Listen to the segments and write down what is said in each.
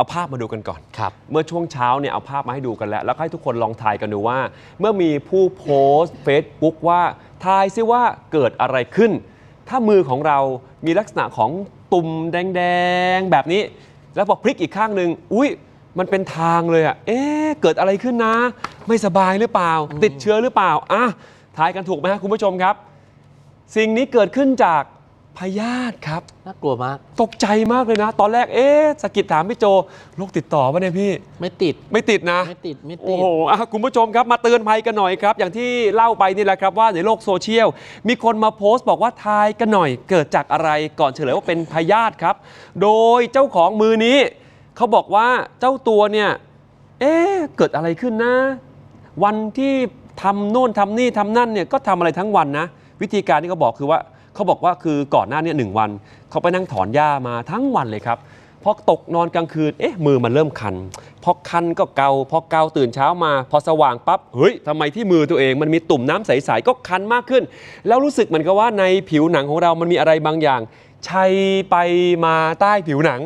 เอาภาพมาดูกันก่อน ครับเมื่อช่วงเช้าเนี่ยเอาภาพมาให้ดูกันแล้ว แล้วก็ให้ทุกคนลองทายกันดูว่า เมื่อมีผู้โพสต์ Facebook ว่าทายซิว่าเกิดอะไรขึ้น ถ้ามือของเรามีลักษณะของตุ่มแดงๆ แบบนี้ แล้วพอพลิกอีกข้างหนึ่งอุ้ยมันเป็นทางเลยอะเอ๊ะเกิดอะไรขึ้นนะ ไม่สบายหรือเปล่า ติดเชื้อหรือเปล่าอะทายกันถูกไหมครับคุณผู้ชมครับ สิ่งนี้เกิดขึ้นจาก พยาธิครับ น่ากลัวมาก ตกใจมากเลยนะ ตอนแรกเอ๊ะสะกิดถามพี่โจโรคติดต่อปะเนี่ยพี่ ไม่ติด ไม่ติดนะ ไม่ติด ไม่โอ้ติดโหอะคุณผู้ชมครับมาเตือนภัยกันหน่อยครับ อย่างที่เล่าไปนี่แหละครับว่าในโลกโซเชียล มีคนมาโพสต์บอกว่าทายกันหน่อย เกิดจากอะไรก่อนเฉลยว่าเป็นพยาธิครับ โดยเจ้าของมือนี้ เขาบอกว่าเจ้าตัวเนี่ยเอ๊ะเกิดอะไรขึ้นนะ วันที่ทำโน่นทำนี่ทำนั่นเนี่ยก็ทำอะไรทั้งวันนะ วิธีการที่เขาบอกคือว่า เขาบอกว่าคือก่อนหน้าเนี้หนึ่งวัน เขาไปนั่งถอนหญ้ามาทั้งวันเลยครับพอตกนอนกลางคืน เอ๊ะ มือมันเริ่มคัน พอคันก็เกา พอเกาตื่นเช้ามา พอสว่างปั๊บ เฮ้ยทำไมที่มือตัวเองมันมีตุ่มน้ำใส ๆ ก็คันมากขึ้น แล้วรู้สึกเหมือนกับว่าในผิวหนังของเรามันมีอะไรบางอย่างชัยไปมาใต้ผิวหนัง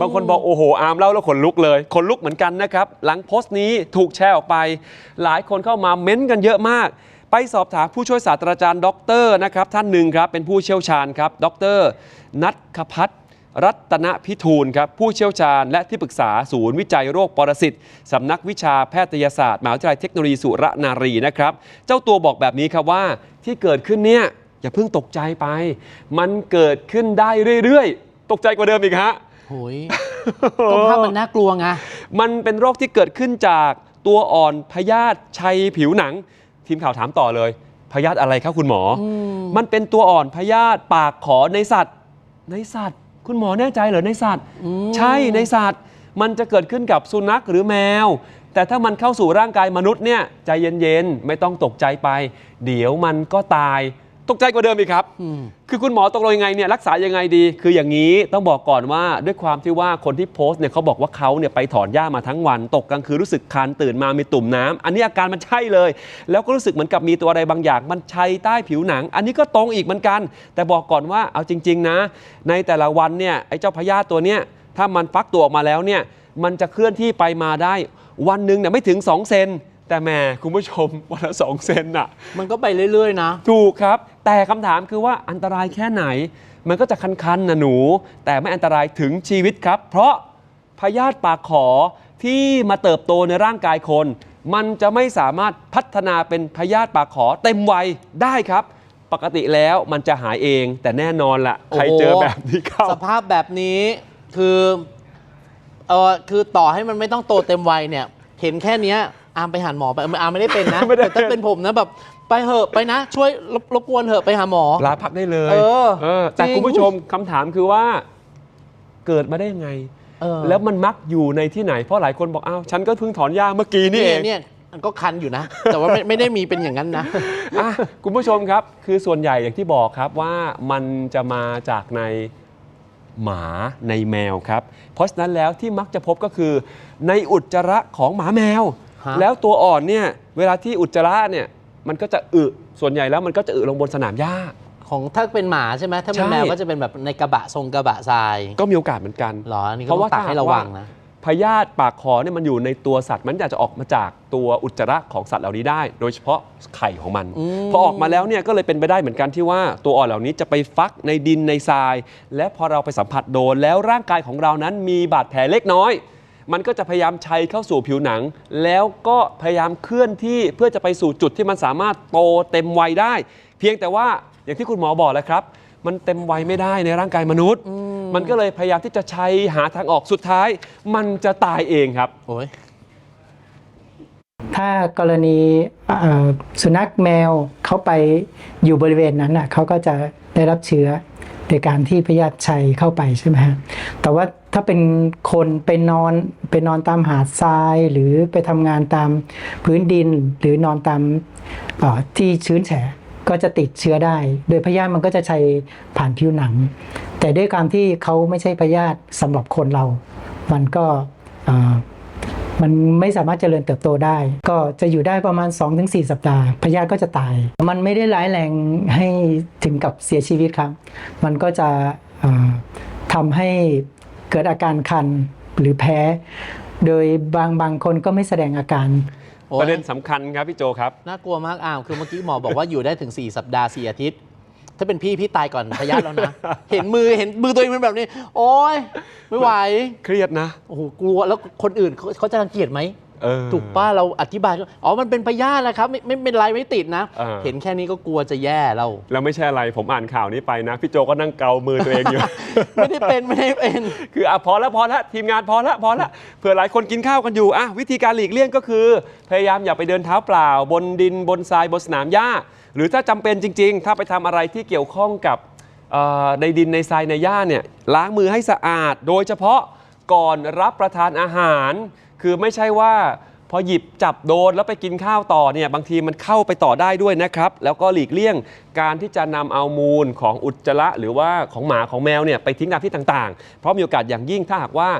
บางคนบอกโอ้โห อาร์มเล่าแล้วขนลุกเลย ขนลุกเหมือนกันนะครับ หลังโพสต์นี้ถูกแชร์ออกไป หลายคนเข้ามาเม้นต์กันเยอะมาก ไปสอบถามผู้ช่วยศาสตราจารย์ด็อกเตอร์นะครับท่านหนึ่งครับเป็นผู้เชี่ยวชาญครับด็อกเตอร์นัทคพัฒน์รัตนพิทูลครับผู้เชี่ยวชาญและที่ปรึกษาศูนย์วิจัยโรคปรสิตสำนักวิชาแพทยศาสตร์มหาวิทยาลัยเทคโนโลยีสุรนารีนะครับ เจ้าตัวบอกแบบนี้ครับว่าที่เกิดขึ้นเนี่ยอย่าเพิ่งตกใจไป มันเกิดขึ้นได้เรื่อยๆ ตกใจกว่าเดิมอีกฮะโหยก็ภาพมันน่ากลัวไงมันเป็นโรคที่เกิดขึ้นจากตัวอ่อนพยาธิชัยผิวหนัง ทีมข่าวถามต่อเลย พยาธิอะไรครับคุณหมออมันเป็นตัวอ่อนพยาธิปากขอในสัตว์ ในสัตว์ คุณหมอแน่ใจเหรอในสัตว์ใช่ในสัตว์ มันจะเกิดขึ้นกับสุนัขหรือแมว แต่ถ้ามันเข้าสู่ร่างกายมนุษย์เนี่ยใจเย็นๆ ไม่ต้องตกใจไป เดี๋ยวมันก็ตาย ตกใจกว่าเดิมอีกครับอืมคือคุณหมอตกลงยังไงเนี่ยรักษายังไงดี คืออย่างนี้ต้องบอกก่อนว่าด้วยความที่ว่าคนที่โพสต์เนี่ยเขาบอกว่าเขาเนี่ยไปถอนหญ้ามาทั้งวัน ตกกลางคืนรู้สึกคันตื่นมามีตุ่มน้ำอันนี้อาการมันใช่เลย แล้วก็รู้สึกเหมือนกับมีตัวอะไรบางอย่าง มันชัยใต้ผิวหนัง อันนี้ก็ตรงอีกเหมือนกัน แต่บอกก่อนว่าเอาจริง ๆ นะ ในแต่ละวันเนี่ยไอ้เจ้าพยาธิตัวเนี้ยถ้ามันฟักตัวออกมาแล้วเนี่ยมันจะเคลื่อนที่ไปมาได้ วันหนึ่งเนี่ยไม่ถึง2เซน แต่แหมคุณผู้ชมวันละสองเซนน่ะ มันก็ไปเรื่อย ๆ นะ ถูกครับ แต่คำถามคือว่าอันตรายแค่ไหน มันก็จะคันๆนะหนู แต่ไม่อันตรายถึงชีวิตครับ เพราะพยาธิปากขอที่มาเติบโตในร่างกายคน มันจะไม่สามารถพัฒนาเป็นพยาธิปากขอเต็มวัยได้ครับ ปกติแล้วมันจะหายเอง แต่แน่นอนละใครโอ้โหเจอแบบนี้เข้า สภาพแบบนี้คือเออคือต่อให้มันไม่ต้องโตเต็มวัยเนี่ย เห็นแค่เนี้ย อามไปหาหมอไปเอออามไม่ได้เป็นนะไม่ได้ แต่ถ้าเป็นผมนะแบบไปเหอะไปนะ ช่วยรบรบกวนเหอะไปหาหมอ ลาพักได้เลยเออเออแต่จริง คุณผู้ชมคำถามคือว่า เกิดมาได้ยังไง เออแล้วมันมักอยู่ในที่ไหน เพราะหลายคนบอกอ้าวฉันก็เพิ่งถอนหญ้าเมื่อกี้นี่เองเนี่ยมันก็คันอยู่นะ แต่ว่าไม่ไม่ได้มีเป็นอย่างนั้นนะ อะคุณผู้ชมครับ คือส่วนใหญ่อย่างที่บอกครับว่ามันจะมาจากในหมาในแมวครับ เพราะฉะนั้นแล้วที่มักจะพบก็คือ ในอุจจาระของหมาแมว ฮะ แล้วตัวอ่อนเนี่ยเวลาที่อุจจาระเนี่ยมันก็จะอึส่วนใหญ่แล้วมันก็จะอึลงบนสนามหญ้า ของถ้าเป็นหมาใช่ไหมถ้าเป็นใช่ แมวก็จะเป็นแบบในกระบะทรงกระบะทรายก็มีโอกาสเหมือนกันเหรออันนี้เพก็ราะต้อว่างตักให้ระวังนะ พยาธิปากคอเนี่ยมันอยู่ในตัวสัตว์ มันอยากจะออกมาจากตัวอุจจาระของสัตว์เหล่านี้ได้ โดยเฉพาะไข่ของมัน อืม พอออกมาแล้วเนี่ยก็เลยเป็นไปได้เหมือนกันที่ว่าตัวอ่อนเหล่านี้จะไปฟักในดินในทราย และพอเราไปสัมผัสโดนแล้วร่างกายของเรานั้นมีบาดแผลเล็กน้อย มันก็จะพยายามชัยเข้าสู่ผิวหนัง แล้วก็พยายามเคลื่อนที่เพื่อจะไปสู่จุดที่มันสามารถโตเต็มวัยได้ เพียงแต่ว่าอย่างที่คุณหมอบอกแหล้วครับ มันเต็มวัยไม่ได้ในร่างกายมนุษย์ มันก็เลยพยายามที่จะใช้หาทางออกสุดท้าย มันจะตายเองครับ โอ้ยถ้ากรณีเอ่อสุนัขแมวเขาไปอยู่บริเวณนั้นน่ะเขาก็จะได้รับเชื้อโดยการที่พยาธิชัยเข้าไปใช่ไหมฮะแต่ว่า ถ้าเป็นคนไปนอนไปนอนตามหาดทรายหรือไปทำงานตามพื้นดินหรือนอนตามที่ชื้นแฉะก็จะติดเชื้อได้ โดยพยาธิมันก็จะใชัยผ่านผิวหนัง แต่ด้วยการที่เขาไม่ใช่พยาธิสำหรับคนเรา มันก็มันไม่สามารถเจริญเติบโตได้ ก็จะอยู่ได้ประมาณ 2-4 สัปดาห์ พยาธิก็จะตาย มันไม่ได้ร้ายแรงให้ถึงกับเสียชีวิตครับ มันก็จะทำให้ เกิดอาการคันหรือแพ้ โดยบางบางคนก็ไม่แสดงอาการโอ้ยประเด็นสำคัญครับพี่โจครับ น่ากลัวมากอามคือเมื่อกี้หมอบอกว่าอยู่ได้ถึง 4 สัปดาห์ 4 อาทิตย์ ถ้าเป็นพี่ พี่ตายก่อนพยาธิแล้วนะ เห็นมือเห็นมือตัวเองเป็นแบบนี้ โอ้ยไม่ไหว เครียดนะ โอ้โหกลัวแล้วคนอื่นเขาเขาจะรังเกียจไหมเออ ถูกป้าเราอธิบายก็อ๋อมันเป็นพยาธินะครับไม่ไม่เป็นไรไม่ติดนะอ่าเห็นแค่นี้ก็กลัวจะแย่แล้วแล้วไม่ใช่อะไรผมอ่านข่าวนี้ไปนะ พี่โจก็นั่งเกามือตัวเองอยู่ ไม่ได้เป็นไม่ได้เป็น คืออะพอแล้วพอแล้วทีมงานพอแล้วพอแล้วเผื่อหลายคนกินข้าวกันอยู่อะวิธีการหลีกเลี่ยงก็คือ พยายามอย่าไปเดินเท้าเปล่า บนดินบนทรายบนสนามหญ้า หรือถ้าจำเป็นจริง ๆ ถ้าไปทำอะไรที่เกี่ยวข้องกับเอ่อในดินในทรายในหญ้าเนี่ยล้างมือให้สะอาด โดยเฉพาะก่อนรับประทานอาหาร คือไม่ใช่ว่า พอหยิบจับโดนแล้วไปกินข้าวต่อเนี่ยบางทีมันเข้าไปต่อได้ด้วยนะครับ แล้วก็หลีกเลี่ยงการที่จะนำเอามูลของอุจจาระหรือว่าของหมาของแมวเนี่ยไปทิ้งตามที่ต่างๆ เพราะมีโอกาสอย่างยิ่งถ้าหากว่า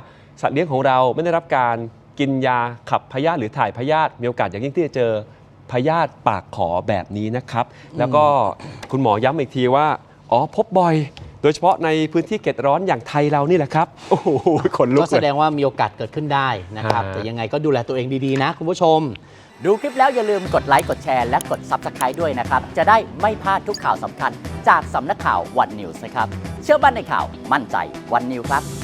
สัตว์เลี้ยงของเราไม่ได้รับการกินยาขับพยาธิหรือถ่ายพยาธิมีโอกาสอย่างยิ่งที่จะเจอพยาธิปากขอแบบนี้นะครับ แล้วก็คุณหมอย้ำอีกทีว่า อ๋อพบบ่อย โดยเฉพาะในพื้นที่เขตร้อนอย่างไทยเรานี่แหละครับ โอ้โหขนลุกก็แสเลยดงว่ามีโอกาสเกิดขึ้นได้นะครับ ฮะ แต่ยังไงก็ดูแลตัวเองดี ๆ นะ คุณผู้ชม ดูคลิปแล้วอย่าลืมกดไลค์ กดแชร์ และกด Subscribe ด้วยนะครับ จะได้ไม่พลาดทุกข่าวสำคัญ จากสำนักข่าววันนิวส์นะครับ เชื่อมั่นในข่าวมั่นใจวันนิวครับ